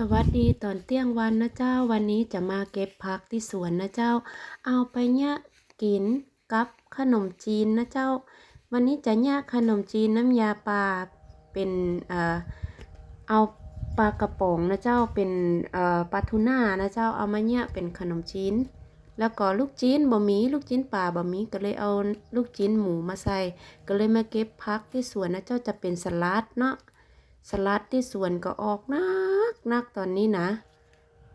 สวัสดีตอนเที่ยงวันนะเจ้าวันนี้จะมาเก็บผักที่สวนนะเจ้า เอาไปเนี่ยกินกับขนมจีนนะเจ้า วันนี้จะเนี่ยขนมจีนน้ำยาปลาเป็นเอ่อเอาปลากระป๋องนะเจ้าเป็นเอ่อปลาทูน่านะเจ้าเอามาเนี่ยเป็นขนมจีนแล้วก็ลูกจีนบะหมี่ลูกจีนป่าบะหมี่ก็เลยเอาลูกจีนหมูมาใส่ ก็เลยมาเก็บผักที่สวนนะเจ้าจะเป็นสลัดเนาะสลัดที่สวนก็ออกนัก นักตอนนี้นะ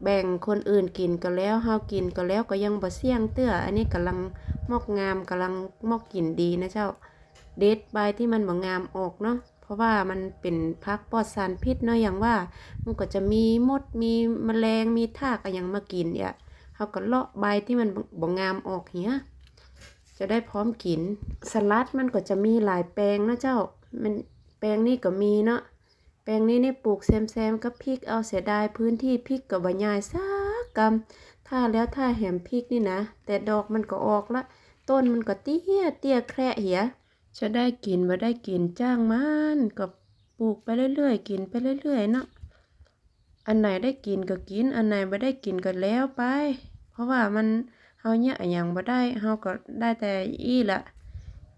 แบ่งคนอื่นกินก็แล้วเฮากินก็แล้วก็ยังบ่เสี่ยงเตื้ออันนี้กำลังมอกงามกำลังมอกกินดีนะเจ้า เด็ดใบที่มันบ่งามออกเนาะเพราะว่ามันเป็นพักปลอดสารพิษเนาะอย่างว่า มันก็จะมีมดมีแมลงมีทากอะไรอย่างมากินเนี่ยเฮาก็เลาะใบที่มันบ่งามออกเหียจะได้พร้อมกิน สลัดมันก็จะมีหลายแปลงนะเจ้า มันแปลงนี้ก็มีเนาะ แปลงนี้นี่ปลูกแซมๆกับพริกเอาเสียดายพื้นที่พริกกับบะยายสักกำถ้าแล้วถ้าแหมพริกนี่นะ แต่ดอกมันก็ออกละ ต้นมันก็เตี้ยเตี้ยแคระเหียจะได้กินบ่ได้กินจ้างมันก็ปลูกไปเรื่อยๆ กินไปเรื่อยๆเนาะอันไหนได้กินก็กิน อันไหนบ่ได้กินก็แล้วไป เพราะว่ามันเฮาเนี่ยอะหยังบ่ได้เฮาก็ได้แต่อี้ละ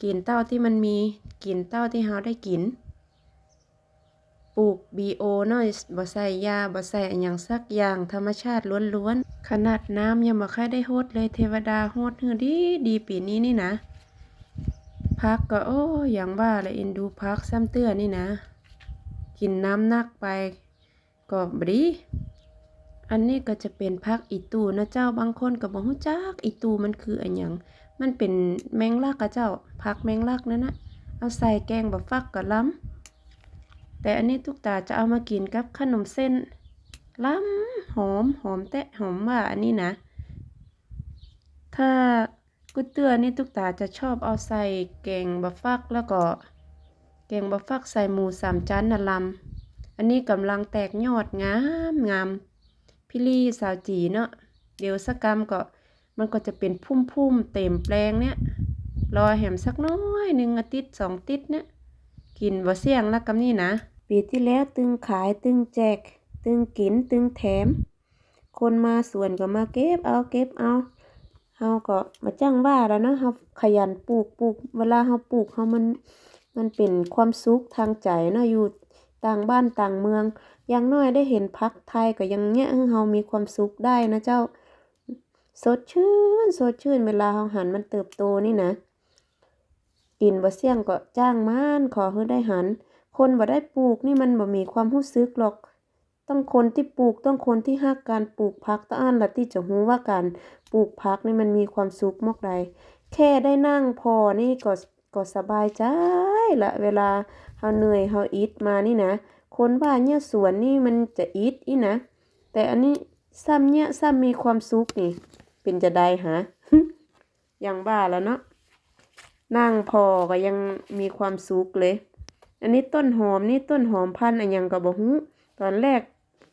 กินเต้าที่มันมี กินเต้าที่เฮาได้กิน ปลูก BO เนาะบ่ใส่ยาบ่ใส่อันหยังสักอย่างธรรมชาติล้วนๆ ขนาดน้ำยังบ่ค่อยได้โฮดเลยเทวดาโฮดเฮือดีดีปีนี้นี่นะพักก็โอ้อย่างว่าเลยเอ็นดูพักซ้ำเตื้อนี่นะ กินน้ำนักไปก็บดีอันนี้ก็จะเป็นพักอีตูนะเจ้าบางคนก็บ่ฮู้จักอีตูมันคืออันหยังมันเป็นแมงลักอะเจ้าพักแมงลักนั่นนะเอาใส่แกงบะฟักก็ล้ำ แต่อันนี้ทุกตาจะเอามากินกับขนมเส้นล้ำหอมหอมแตะหอมว่าอันนี้นะ ถ้ากุเตือนี่ทุกตาจะชอบเอาใส่แกงบะฟักแล้วก็ แกงบะฟักใส่หมูสามชั้นนะลำอันนี้กำลังแตกยอดงามงามพี่ลี่สาวจีเนาะเดี๋ยวสักกรรมก็มันก็จะเป็นพุ่มๆเต็มแปลงเนี่ยรอแหมสักน้อยหนึ่งอาทิตย์สองติดเนี่ยกินบ่เสี่ยงแล้วกำนี่นะ ปีที่แล้วตึงขายตึงแจก ตึงกินตึงแถม คนมาสวนก็มาเก็บเอาเก็บเอาเฮาก็มาจ้างว่าแล้วเนาะเฮาขยันปลูกปลูกเวลาเฮาปลูกเฮามันมันเป็นความสุขทางใจเนาะอยู่ต่างบ้านต่างเมืองอย่างน้อยได้เห็นพักไทยก็ยังเนี้ยเฮามีความสุขได้นะเจ้า สดชื่นสดชื่นเวลาเฮาหันมันเติบโตนี่นะ กินบ่เสี่ยงก็จ้างมันขอให้ได้หัน คนบ่ได้ปลูกนี่มันบ่มีความรู้สึกหรอก ต้องคนที่ปลูกต้องคนที่ฮักการปลูกผักตะอันละที่จะรู้ว่าการปลูกผักนี่มันมีความสุขมากใดแค่ได้นั่งพอนี่ก็ก็สบายใจละเวลาเฮาเหนื่อยเฮาอิดมานี่นะ คนว่าเนี่ยสวนนี่มันจะอิดอีนะ แต่อันนี้ซ้ำเนี่ยซ้ำมีความสุขนี่ เป็นจะได้หาอย่างบ้าแล้วเนาะนั่งพอก็ยังมีความสุขเลย อันนี้ต้นหอมนี่ต้นหอมพันธุ์อันยังก็บ่ฮู้ตอนแรก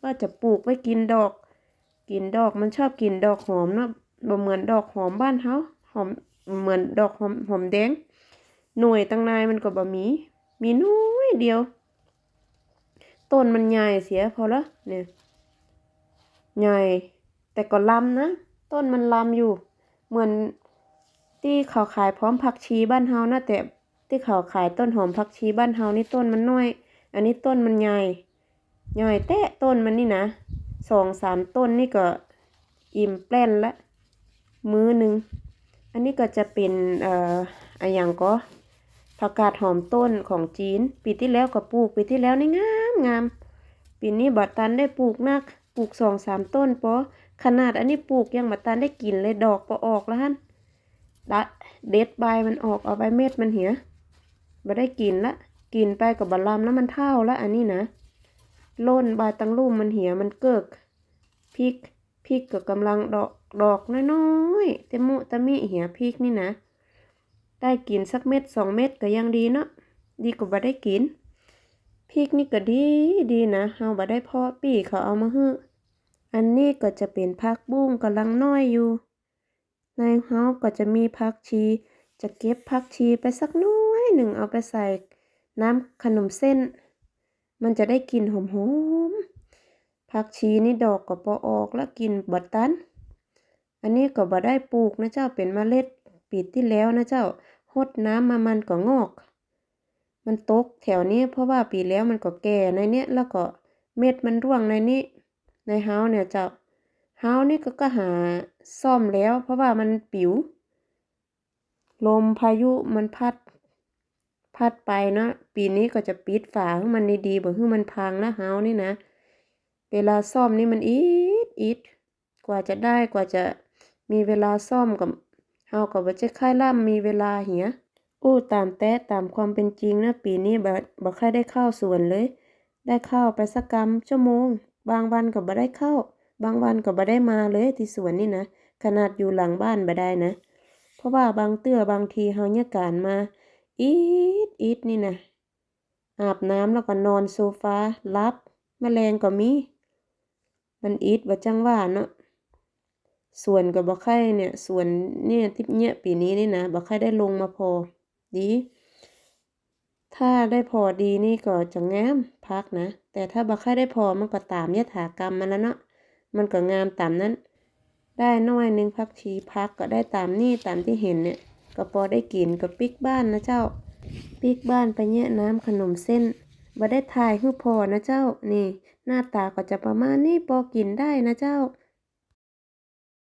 ว่าจะปลูกไว้กินดอก กินดอกมันชอบกินดอกหอมเนาะบ่เหมือนดอกหอมบ้านเฮาหอมเหมือนดอกหอมหอมแดง หน่วยตั้งนายมันก็บ่มี มีน้อยเดียว ต้นมันใหญ่เสียพอละเนี่ยใหญ่แต่ก็ลำนะ ต้นมันลำอยู่ เหมือนที่เขาขายพร้อมผักชีบ้านเฮานะแต่ ที่เขาขายต้นหอมผักชีบ้านเฮานี่ต้นมันน้อย อันนี้ต้นมันใหญ่ใหญ่แตะต้นมันนี่นะสองสามต้นนี่ก็อิ่มแปล้นละมื้อหนึ่งอันนี้ก็จะเป็นเอ่ออะหยังก็ผักกาดหอมต้นของจีน ปีที่แล้วก็ปลูกปีที่แล้วนี่งามงามปีนี้บัตันได้ปลูกนักปลูกสองสามต้นปอขนาดอันนี้ปลูกยังบัตันได้กินเลยดอกปอออกแล้วฮั่นดัดเด็ดใบมันออกเอาใบเม็ดมันเหีย บ่ได้กินละ กินไปกับบะลำแล้วมันเท่าละอันนี้นะล่นใบตังลุ่มมันเหี่ยมันเกิกพริกพริกก็กำลังดอกดอกน้อยๆเตมุตะมิเหี่ยพริกนี่นะ ได้กินสักเม็ดสองเม็ดก็ยังดีเนาะดีกว่าบ่ได้กินพริกนี่ก็ดีดีนะเฮาบ่ได้เพาะปีเขาเอามาฮื้ออันนี้ก็จะเป็นผักบุ้งกำลังน้อยอยู่ ในเฮาก็จะมีผักชี จะเก็บผักชีไปสักน้อย หนึ่งเอาไปใส่น้ำขนมเส้น มันจะได้กลิ่นหอมๆผักชีนี่ดอกก็ปอออกแล้วกินบ่ตัน อันนี้ก็บ่ได้ปลูกนะเจ้าเป็นเมล็ดปีที่แล้วนะเจ้าหดน้ำมามันก็งอก มันตกแถวนี้เพราะว่าปีแล้วมันก็แก่ในเนี้ยแล้วก็เม็ดมันร่วงในนี้ ในเฮาเนี่ยเจ้าเฮานี่ก็ก็หาซ่อมแล้ว เพราะว่ามันปิว ลมพายุมันพัด พัดไปเนาะปีนี้ก็จะปิดฝาให้มันดีๆบ่ให้มันพังนะเฮานี่นะ เวลาซ่อมนี่มันอีดอีดกว่าจะได้กว่าจะมีเวลาซ่อมกับเฮาก็บ่จะค่ายล่ำมีเวลาเหียอู้ตามแต้ตามความเป็นจริงนะปีนี้บ่บ่ค่อยได้เข้าสวนเลย ได้เข้าไปสักกำชั่วโมง บางวันก็บ่ได้เข้า บางวันก็บ่ได้มาเลยที่สวนนี่นะขนาดอยู่หลังบ้านบ่ได้นะ เพราะว่าบางเตื้อบางทีเฮาเนี่ยการมา อีดอีดนี่นะอาบน้ำแล้วก็นอนโซฟารับแมลงก็มีมันอีดบ่าจังว่าเนาะส่วนก็บ่ค่อยเนี่ยส่วนเนี่ยที่เนี่ยปีนี้นี่นะบ่ค่อยได้ลงมาพอดี ถ้าได้พอดีนี่ก็จะงามพักนะ แต่ถ้าบ่ค่อยได้พอมันก็ตามยถากรรมมันแล้วเนาะมันก็งามตามนั้น ได้น้อยนึงพักชีพักก็ได้ตามนี่ตามที่เห็นเนี่ย ก็พอได้กินก็ปิกบ้านนะเจ้า ปิกบ้านไปเนี่ยน้ำขนมเส้นบ่ได้ถ่ายคู่พอนะเจ้านี่ หน้าตาก็จะประมาณนี้พอกินได้นะเจ้า